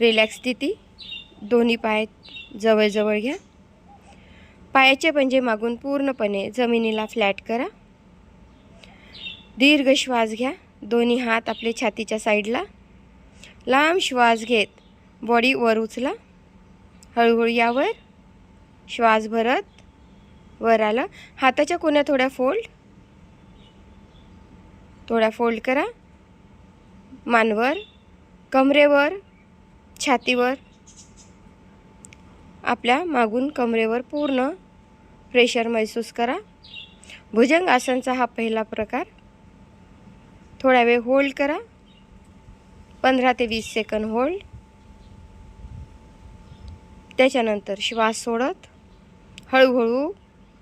Relax स्थिती दोन्ही पाय जवळजवळ घ्या. पायाचे पंजे मागून पूर्णपणे जमिनीला फ्लॅट करा. दीर्घ श्वास घ्या. दोन्ही हात आपले छातीच्या साईडला लांब श्वास घेत बॉडी वर उचला. हळूहळू यावर. श्वास भरत वर आलं. हाताच्या कोण्या थोड्या फोल्ड थोड्या फोल्ड करा. मानवर कमरेवर. छातीवर आपल्या मागून कमरेवर पूर्ण प्रेशर महसूस करा. भुजंग आसनचा हा पहिला प्रकार. थोडा वेळ होल्ड करा. पंधरा ते वीस सेकंद होल्ड त्याच्यानंतर श्वास सोडत हळूहळू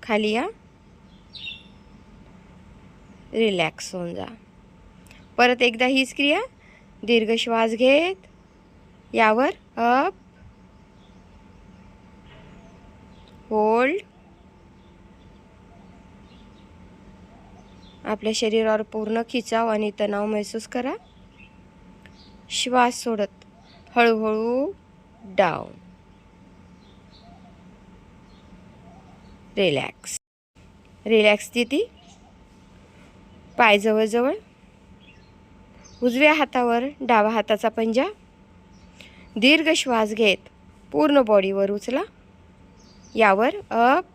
खाली या. रिलॅक्स होऊन जा. परत एकदा हीच क्रिया. दीर्घ श्वास घेत यावर अप होल्ड आपल्या शरीरावर पूर्ण खिचाव आणि तणाव महसूस करा. श्वास सोडत हळूहळू डाऊन रिलॅक्स रिलॅक्स स्थिती पाय जवळजवळ. उजव्या हातावर डावा हाताचा पंजा. दीर्घ श्वास घेत पूर्ण बॉडीवर उचला. यावर अप.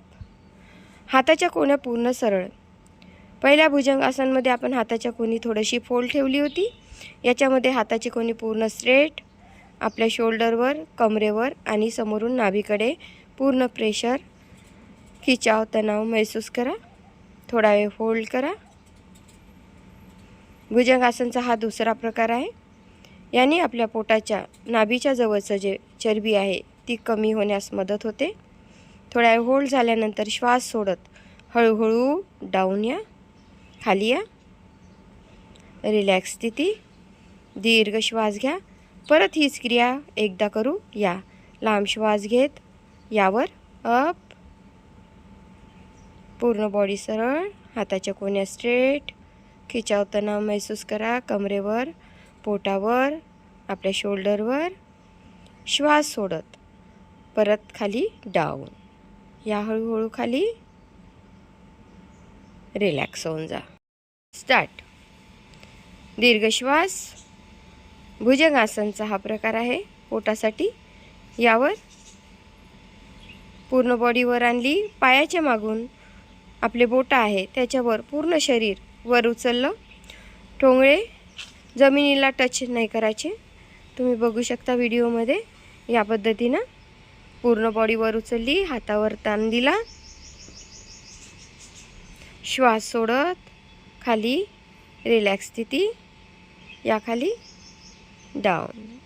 हाताच्या कोण्या पूर्ण सरळ. पहिल्या भुजंग आसनमध्ये आपण हाताच्या कोणी थोडीशी फोल्ड ठेवली होती. याच्यामध्ये हाताची कोणी पूर्ण स्ट्रेट आपल्या शोल्डरवर कमरेवर आणि समोरून नाभीकडे पूर्ण प्रेशर खिचाव तणाव महसूस करा. थोडा वेळ फोल्ड करा. भुजंगासनचा हा दुसरा प्रकार आहे. याने आपल्या पोटाच्या नाभीच्या जवळचं जे चरबी आहे ती कमी होण्यास मदत होते. थोड्या वेळ होल्ड झाल्यानंतर श्वास सोडत हळूहळू डाऊन या खाली या. रिलॅक्स स्थिती. दीर्घ श्वास घ्या. परत हीच क्रिया एकदा करू या. लांब श्वास घेत यावर अप पूर्ण बॉडी सरळ हाताच्या कोण्या स्ट्रेट खिचावताना महसूस करा कमरेवर. पोटावर आपल्या शोल्डरवर श्वास सोडत परत खाली डाऊन. या हळूहळू खाली रिलॅक्स होऊन जा. स्टार्ट दीर्घ श्वास भुजंगासनचा हा प्रकार आहे. पोटासाठी यावर पूर्ण बॉडीवर आणली. पायाच्या मागून आपले बोटं आहे त्याच्यावर पूर्ण शरीर वर उचललं. टोंगळे जमिनीला टच नाही करायचे. तुम्ही बघू शकता व्हिडिओमध्ये. या पद्धतीनं पूर्ण बॉडीवर उचलली हातावर ताण दिला. श्वास सोडत खाली रिलॅक्स स्थिती. याखाली डाऊन